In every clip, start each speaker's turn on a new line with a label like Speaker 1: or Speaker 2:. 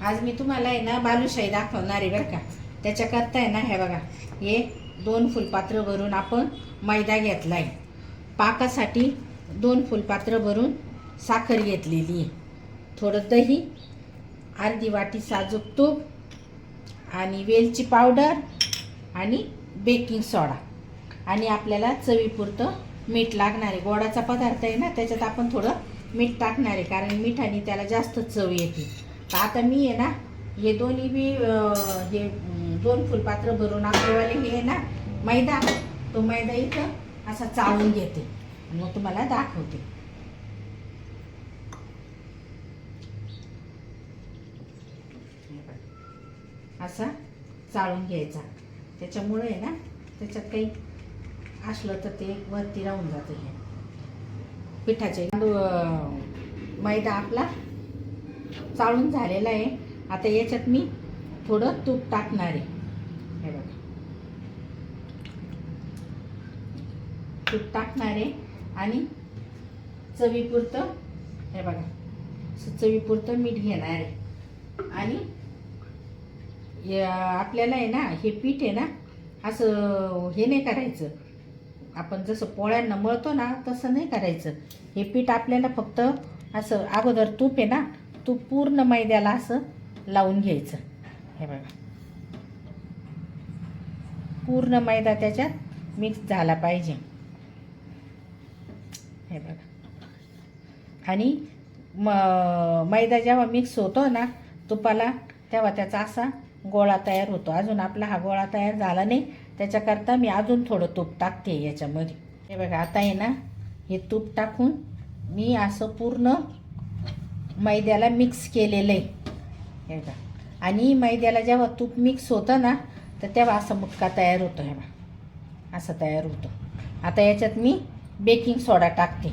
Speaker 1: आज मी तुम्हाला आहे ना बालुशाही दाखवणार आहे बरं का. त्याच्याकरता आहे ना हे बघा हे दोन फुलपात्र भरून आपण मैदा घेतला आहे पाकासाठी दोन फुलपात्र भरून साखर घेतलेली आहे. थोडं दही अर्धी वाटी साजूक तूप आणि वेलची पावडर आणि बेकिंग सोडा. आणि आपल्याला चवीपुरतं मीठ लागणार आहे. गोडाचा पदार्थ आहे ना त्याच्यात आपण थोडं मीठ टाकणार आहे कारण मिठाने त्याला जास्त चव येते. आता मी आहे ना हे दोन्ही बी हे दोन फुलपात्र भरून आपलेवाले हे आहे ना मैदा. तो मैदा इथं असा चाळून घेते. मग तुम्हाला दाखवते. असा चाळून घ्यायचा. त्याच्यामुळे आहे ना त्याच्यात काही असलं तर ते वरती राहून जातं हे. पिठाचे. मैदा आपला चाळून झालेला आहे. आता याच्यात मी थोडं तूप टाकणार आहे. हे बघा. तूप टाकणार आहे आणि चवीपुरतं हे बघा. चवीपुरतं मीठ घेणार आहे. आणि आपल्याला आहे ना हे पीठ आहे ना असं हे नाही करायचं. आपण जसं पोळ्यांना मळतो ना तसं नाही करायचं. हे पीठ आपल्याला फक्त असं अगोदर तूप आहे ना तूप पूर्ण मैद्याला असं लावून घ्यायचं. हे बघा. पूर्ण मैदा त्याच्यात मिक्स झाला पाहिजे. हे बघा. आणि म मैदा जेव्हा मिक्स होतो ना तुपाला तेव्हा त्याचा असा गोळा तयार होतो. अजून आपला हा गोळा तयार झाला नाही. त्याच्याकरता मी अजून थोडं तूप टाकते याच्यामध्ये. हे बघा आता आहे ना हे तूप टाकून मी असं पूर्ण मैद्याला मिक्स केलेलं आहे. हे बघा. आणि मैद्याला जेव्हा तूप मिक्स होतं ना तर तेव्हा असा मुटका तयार होतो हे बघा. असं तयार होतो. आता याच्यात मी बेकिंग सोडा टाकते.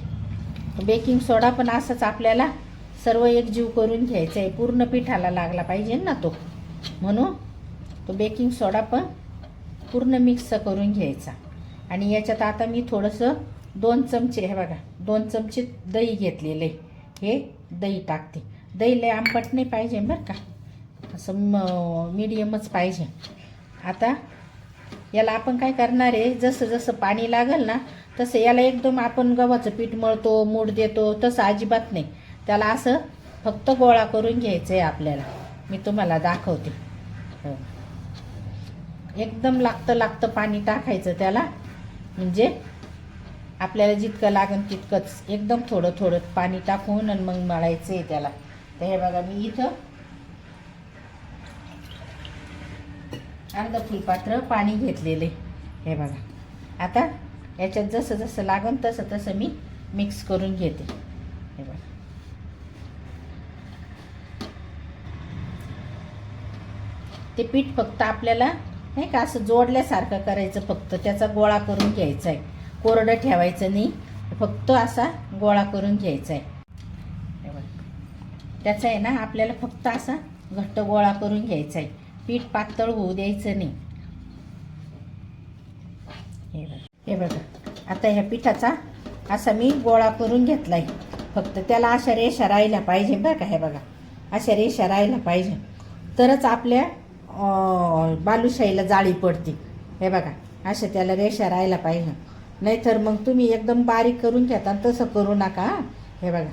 Speaker 1: बेकिंग सोडा पण असंच आपल्याला सर्व एकजीव करून घ्यायचं आहे. पूर्ण पिठाला लागला पाहिजे ना तो. म्हणून तो बेकिंग सोडा पण पूर्ण मिक्स करून घ्यायचा. आणि याच्यात आता मी थोडंसं दोन चमचे हे बघा दोन चमचे दही घेतलेलं आहे. हे दही टाकते. दही लय आंबट नाही पाहिजे बरं का. असं म मिडियमच पाहिजे. आता याला आपण काय करणार आहे जसं जसं पाणी लागेल ना तसं याला एकदम आपण गव्हाचं पीठ मळतो मूड देतो तसं अजिबात नाही. त्याला असं फक्त गोळा करून घ्यायचं आहे आपल्याला. मी तुम्हाला दाखवते. हो. एकदम लागतं लागतं पाणी टाकायचं त्याला. म्हणजे आपल्याला जितकं लागेल तितकंच. एकदम थोडं थोडं पाणी टाकून आणि मग मळायचं आहे त्याला. तर हे बघा मी इथं अर्ध फुलपात्र पाणी घेतलेले हे बघा. आता याच्यात जसं जसं लागन तसं तसं मी मिक्स करून घेते. हे बघा. ते पीठ फक्त आपल्याला नाही का असं जोडल्यासारखं करायचं फक्त. त्याचा गोळा करून घ्यायचा आहे. कोरडं ठेवायचं नाही. फक्त असा गोळा करून घ्यायचा आहे हे बघा. त्याचा आहे ना आपल्याला फक्त असा घट्ट गोळा करून घ्यायचा आहे पीठ पातळ होऊ द्यायचं नाही. हे बघा. हे बघा. आता ह्या पिठाचा असा मी गोळा करून घेतला आहे फक्त त्याला अशा रेषा राहिल्या पाहिजे बरं का हे बघा. अशा रेषा राहिल्या पाहिजे. तरच आपल्या बालुशाहीला जाळी पडते. हे बघा. अशा त्याला रेषा राहायला पाहिजे. नाहीतर मग तुम्ही एकदम बारीक करून घेता तसं करू नका हे बघा.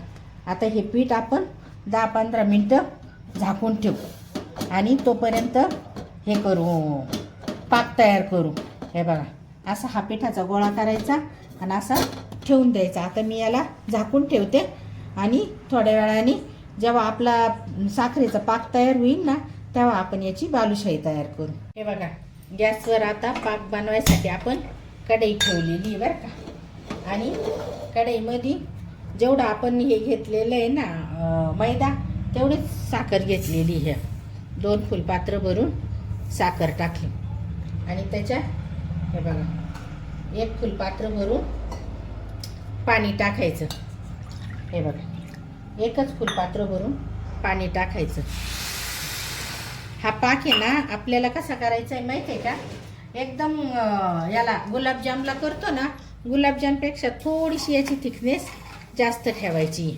Speaker 1: आता हे पीठ आपण दहा पंधरा मिनटं झाकून ठेवू. आणि तोपर्यंत हे करू पाक तयार करू. हे बघा. असा हा पिठाचा गोळा करायचा आणि असा ठेवून द्यायचा. आता मी याला झाकून ठेवते. आणि थोड्या वेळाने जेव्हा आपला साखरेचा पाक तयार होईल ना तेव्हा आपण याची बालुशाही तयार करू. हे बघा. गॅसवर आता पाक बनवायसाठी आपण कढई ठेवलेली आहे बरं का. आणि कढईमध्ये जेवढं आपण हे घेतलेलं आहे ना मैदा तेवढीच साखर घेतलेली ह्या दोन फुलपात्र भरून साखर टाकली. आणि त्याच्या हे बघा एक फुलपात्र भरून पाणी टाकायचं. हे बघा एकच फुलपात्र भरून पाणी टाकायचं. हा पाक आहे ना आपल्याला कसा करायचा आहे माहिती आहे का? एकदम याला गुलाबजामला करतो ना गुलाबजामपेक्षा थोडीशी याची थिकनेस जास्त ठेवायची.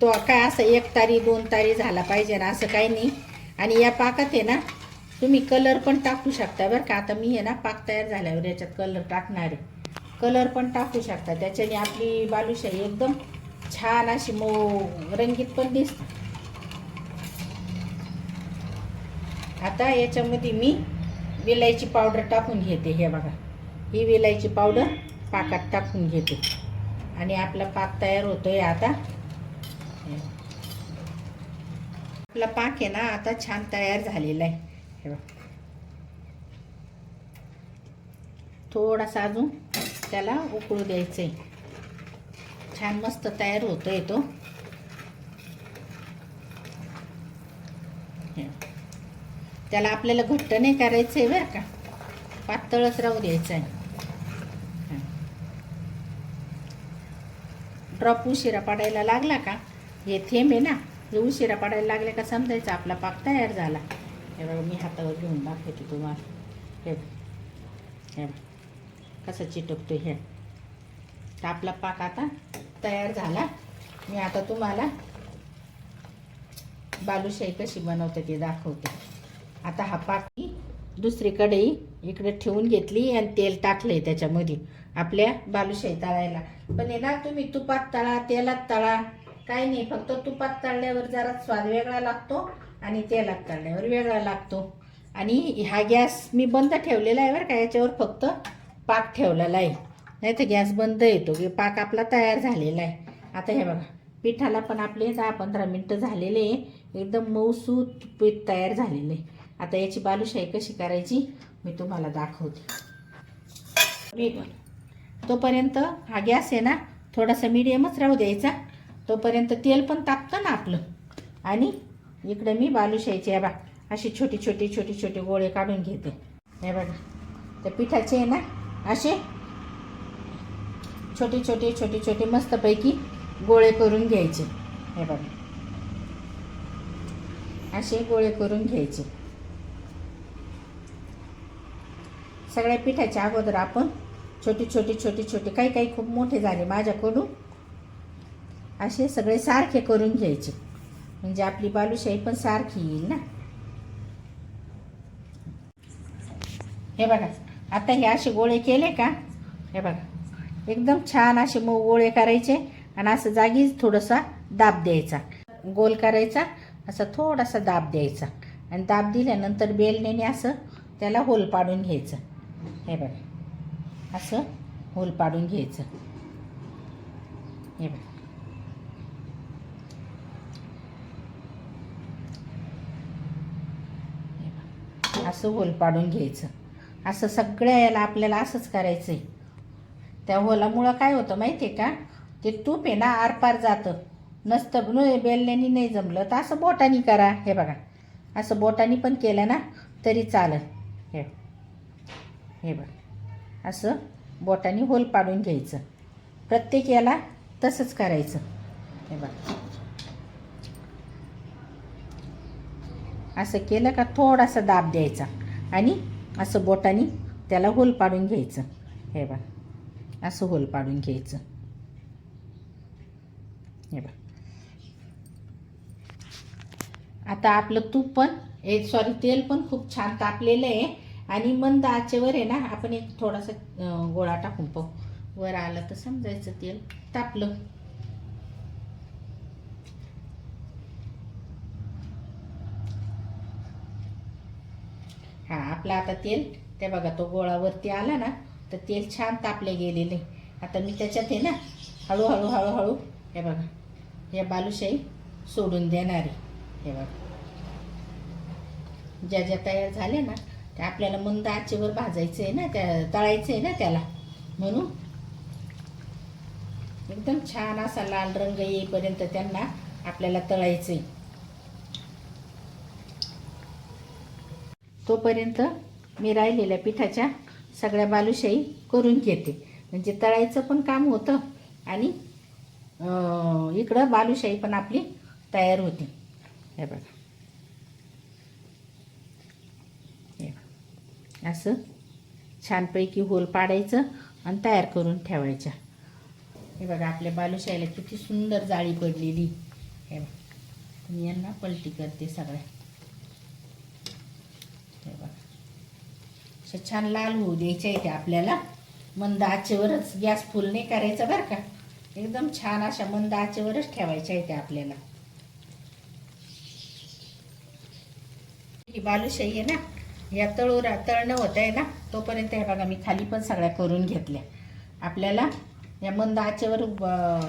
Speaker 1: तो काय असं एक तारी दोन तारी झाला पाहिजे ना असं काही नाही. आणि या पाकात आहे ना तुम्ही कलर पण टाकू शकता बरं का. आता मी आहे ना पाक तयार झाल्यावर याच्यात कलर टाकणार आहे. कलर पण टाकू शकता. त्याच्याने आपली बालुशाही एकदम छान अशी मो रंगीत पण दिसते. आता याच्यामध्ये मी विलायची पावडर टाकून घेते हे बघा. ही विलायची पावडर पाकात टाकून घेते. आणि आपला पाक तयार होतोय आता. आपला पाक आहे ना आता छान तयार झालेला आहे. हे बघा. थोडासा अजून त्याला उकळू द्यायचं आहे छान मस्त तयार होतोय तो. त्याला आपल्याला घट्ट नाही करायचं आहे बरं का. पातळच राहू द्यायचं आहे ड्रॉप उशिरा पडायला लागला का? हे थेंब आहे ना. हे उशिरा पडायला लागले का समजायचं? आपला पाक तयार झाला. हे बघा मी हातावर घेऊन दाखवते तुम्हाला. हे हे कसं चिटकतो हे. तर आपला पाक आता तयार झाला. मी आता तुम्हाला बालुशाही कशी बनवते ते दाखवते. आता हा पाक दुसरीकडे दुसरी कढई इकडे ठेवून घेतली आणि तेल टाकलंय त्याच्यामध्ये आपल्या बालुशाही तळायला. पण आहे ना तुम्ही तुपात तळा तेलात तळा. काही नाही फक्त तुपात तळल्यावर जरा स्वाद वेगळा लागतो आणि तेलात तळल्यावर वेगळा लागतो. आणि हा गॅस मी बंद ठेवलेला आहे बरं का याच्यावर फक्त पाक ठेवलेला आहे. नाही तर गॅस बंद येतो की पाक आपला तयार झालेला आहे. आता हे बघा पिठाला पण आपले दहा पंधरा मिनटं झालेले आहे. एकदम मऊसूत पीठ तयार झालेलं आहे. आता याची बालुशाही कशी करायची मी तुम्हाला दाखवते. तोपर्यंत हा गॅस आहे ना थोडासा मिडियमच राहू द्यायचा. तोपर्यंत तेल पण तापतं ना आपलं. आणि इकडे मी बालुशाहीचे बा अशी छोटी छोटी छोटी छोटी गोळे काढून घेते. हे बघा त्या पिठाचे आहे ना असे छोटे छोटे छोटे छोटे मस्तपैकी गोळे करून घ्यायचे. हे बघा असे गोळे करून घ्यायचे. सगळ्या पिठाच्या अगोदर आपण छोटे छोटे छोटे छोटे काही काही खूप मोठे झाले माझ्याकडून. असे सगळे सारखे करून घ्यायचे. म्हणजे आपली बालुशाही पण सारखी येईल ना. हे बघा आता हे असे गोळे केले का? हे बघा एकदम छान असे मऊ गोळे करायचे आणि असं जागीच थोडासा दाब द्यायचा. गोल करायचा असा थोडासा दाब द्यायचा. आणि दाब दिल्यानंतर बेलनेने असं त्याला होल पाडून घ्यायचं. हे बघा. असं होल पाडून घ्यायचं. हे बघा. असं होल पाडून घ्यायचं. असं सगळ्या याला आपल्याला असंच करायचं आहे त्या होलामुळं काय होतं माहिती आहे का? ते तूप आहे ना आरपार जातं. नसतं न बेलण्यानी नाही जमलं तर असं बोटानी करा. हे बघा. असं बोटानी पण केलं ना तरी चालेल. हे बघ. असं बोटानी होल पाडून घ्यायचं. प्रत्येक याला तसंच करायचं. हे बघ. असं केलं का थोडासा दाब द्यायचा आणि असं बोटाने त्याला होल पाडून घ्यायचं. हे बघ. असं होल पाडून घ्यायचं. हे बघ. आता आपलं तूप पण ए सॉरी तेल पण खूप छान तापलेलं आहे. आणि मंद आचेवर आहे ना आपण एक थोडासा गोळा टाकून पाहू. वर आलं तर समजायचं तेल तापलं. हा आपला आता तेल ते बघा तो गोळा वरती आला ना तर तेल छान तापले गेलेले. आता मी त्याच्यात आहे ना हळूहळू हळूहळू हे बघा हे बालुशाही सोडून देणार आहे. हे बघा. ज्या ज्या तयार झाल्या ना त्या आपल्याला मंद आचेवर भाजायचं आहे ना त्या तळायचं आहे ना त्याला. म्हणून एकदम छान असा लाल रंग येईपर्यंत त्यांना आपल्याला तळायचं आहे तोपर्यंत मी राहिलेल्या पिठाच्या सगळ्या बालुशाही करून घेते. म्हणजे तळायचं पण काम होतं आणि इकडं बालुशाही पण आपली तयार होते. हे बघा हे बघा. असं छानपैकी होल पाडायचं आणि तयार करून ठेवायच्या. हे बघा आपल्या बालुशाहीला किती सुंदर जाळी पडलेली. हे बघा मी यांना पलटी करते सगळ्या. हे बघा अशा छान लाल होऊ द्यायच्या आहे आपल्याला. मंद आचेवरच गॅस फुल नाही करायचा बरं का. एकदम छान अशा मंद आचेवरच ठेवायच्या इथे आपल्याला. ही बालुशाही आहे ना या तळू तळणं होत आहे ना तोपर्यंत हे बघा मी खाली पण सगळ्या करून घेतल्या. आपल्याला या मंद आचेवर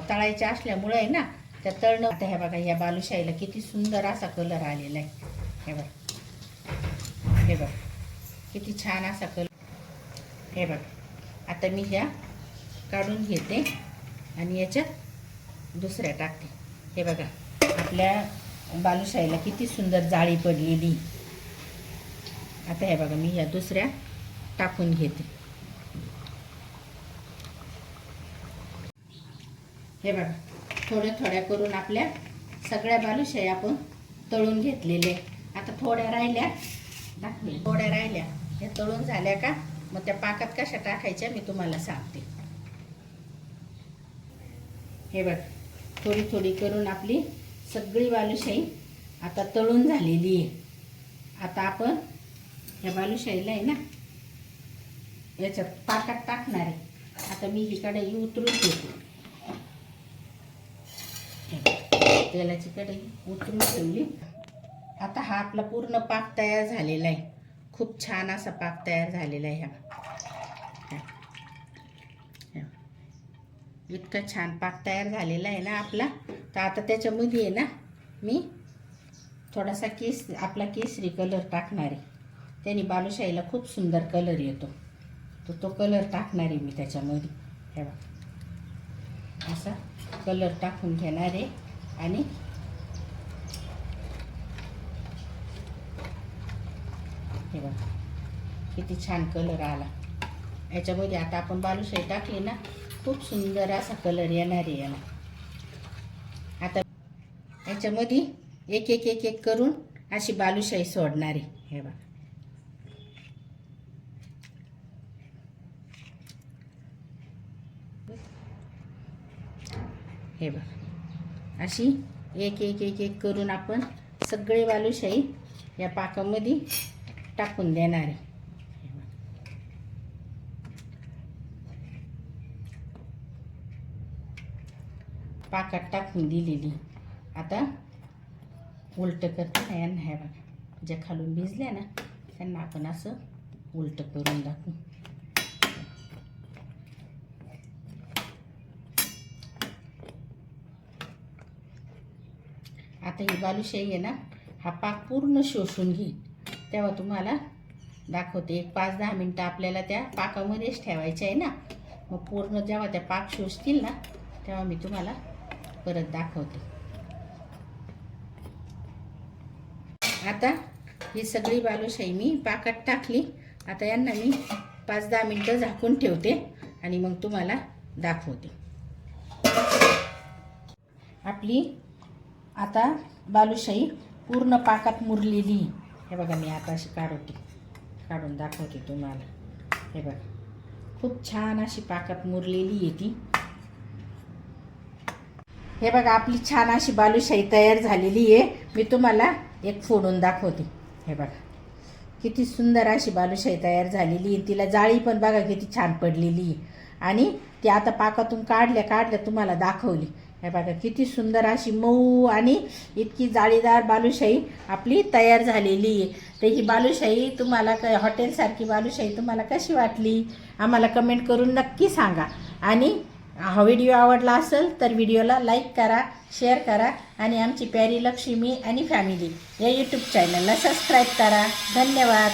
Speaker 1: तळायच्या असल्यामुळे आहे ना त्या तळणं आता हे बघा या बालुशाहीला किती सुंदर असा कलर आलेला आहे. हे बघा. हे बघ. किती छान असा कलर हे बघ. आता मी ह्या काढून घेते आणि याच्यात दुसऱ्या टाकते. हे बघा. आपल्या बालुशाहीला किती सुंदर जाळी पडलेली. आता हे बघा मी या दुसऱ्या टाकून घेते. हे बघा थोड्या थोड्या करून आपल्या सगळ्या बालुशाही आपण तळून घेतलेले. आता थोड्या राहिल्या दाखवेल. थोड्या राहिल्या. हे तळून झाल्या का? मग त्या पाकात कशा टाकायच्या मी तुम्हाला सांगते. हे बघ थोडी थोडी करून आपली सगळी बालुशाही आता तळून झालेली आहे. आता आपण या बालुशाहीला आहे ना याच्यात पाकात टाकणार आहे. आता मी ही कढई उतरून घेते. तेलाची कढई उतरून ठेवली. आता हा आपला पूर्ण पाक तयार झालेला आहे. खूप छान असा पाक तयार झालेला आहे ह्या हा. इतका छान पाक तयार झालेला आहे ना आपला. तर आता त्याच्यामध्ये आहे ना मी थोडासा केस आपला केसरी कलर टाकणार आहे. त्याने बालुशाहीला खूप सुंदर कलर येतो. तर तो कलर टाकणार आहे मी त्याच्यामध्ये. हे बघा. असा कलर टाकून घेणार आहे आणि हे बघा. किती छान कलर आला. याच्यामध्ये आता आपण बालुशाही टाकली ना खूप सुंदर असा कलर येणार आहे याला. आता याच्यामध्ये एक एक एक एक करून अशी बालुशाही सोडणार आहे. हे बघा. हे बघा. अशी एक एक एक एक करून आपण सगळे बालूशाही या पाकामध्ये टाकून देणार आहे. पाकात टाकून दिलेली. आता उलट करता ना यांना हे बघा. ज्या खालून भिजल्या ना त्यांना आपण असं उलट करून दाखवू. आता ही बालुशाही आहे ना हा पाक पूर्ण शोषून घेईल तेव्हा तुम्हाला दाखवते. एक पाच दहा मिनटं आपल्याला त्या पाकामध्येच ठेवायच्या आहे ना. मग पूर्ण जेव्हा त्या पाक शोषतील ना तेव्हा मी तुम्हाला परत दाखवते. आता ही सगळी बालुशाही मी पाकात टाकली. आता यांना मी पाच दहा मिनटं झाकून ठेवते आणि मग तुम्हाला दाखवते. आपली आता बालुशाही पूर्ण पाकात मुरलेली. हे बघा मी आता अशी काढवते. काढून दाखवते तुम्हाला. हे बघा. खूप छान अशी पाकात मुरलेली आहे ती. हे बघा आपली छान अशी बालुशाही तयार झालेली आहे. मी तुम्हाला एक फोडून दाखवते. हे बघा. किती सुंदर अशी बालुशाही तयार झालेली आहे. तिला जाळी पण बघा किती छान पडलेली आहे. आणि ती आता पाकातून काढल्या काढल्या तुम्हाला दाखवली. हे बघा किती सुंदर अशी मऊ आणि इतकी जाळीदार बालुशाही आपली तयार झालेली आहे. तर ही बालुशाही तुम्हाला क हॉटेलसारखी बालुशाही तुम्हाला कशी वाटली? आम्हाला कमेंट करून नक्की सांगा. आणि हा व्हिडिओ आवडला असेल तर व्हिडिओला लाईक करा शेअर करा आणि आमची प्यारी लक्ष्मी आणि फॅमिली या यूट्यूब चॅनलला सबस्क्राईब करा. धन्यवाद.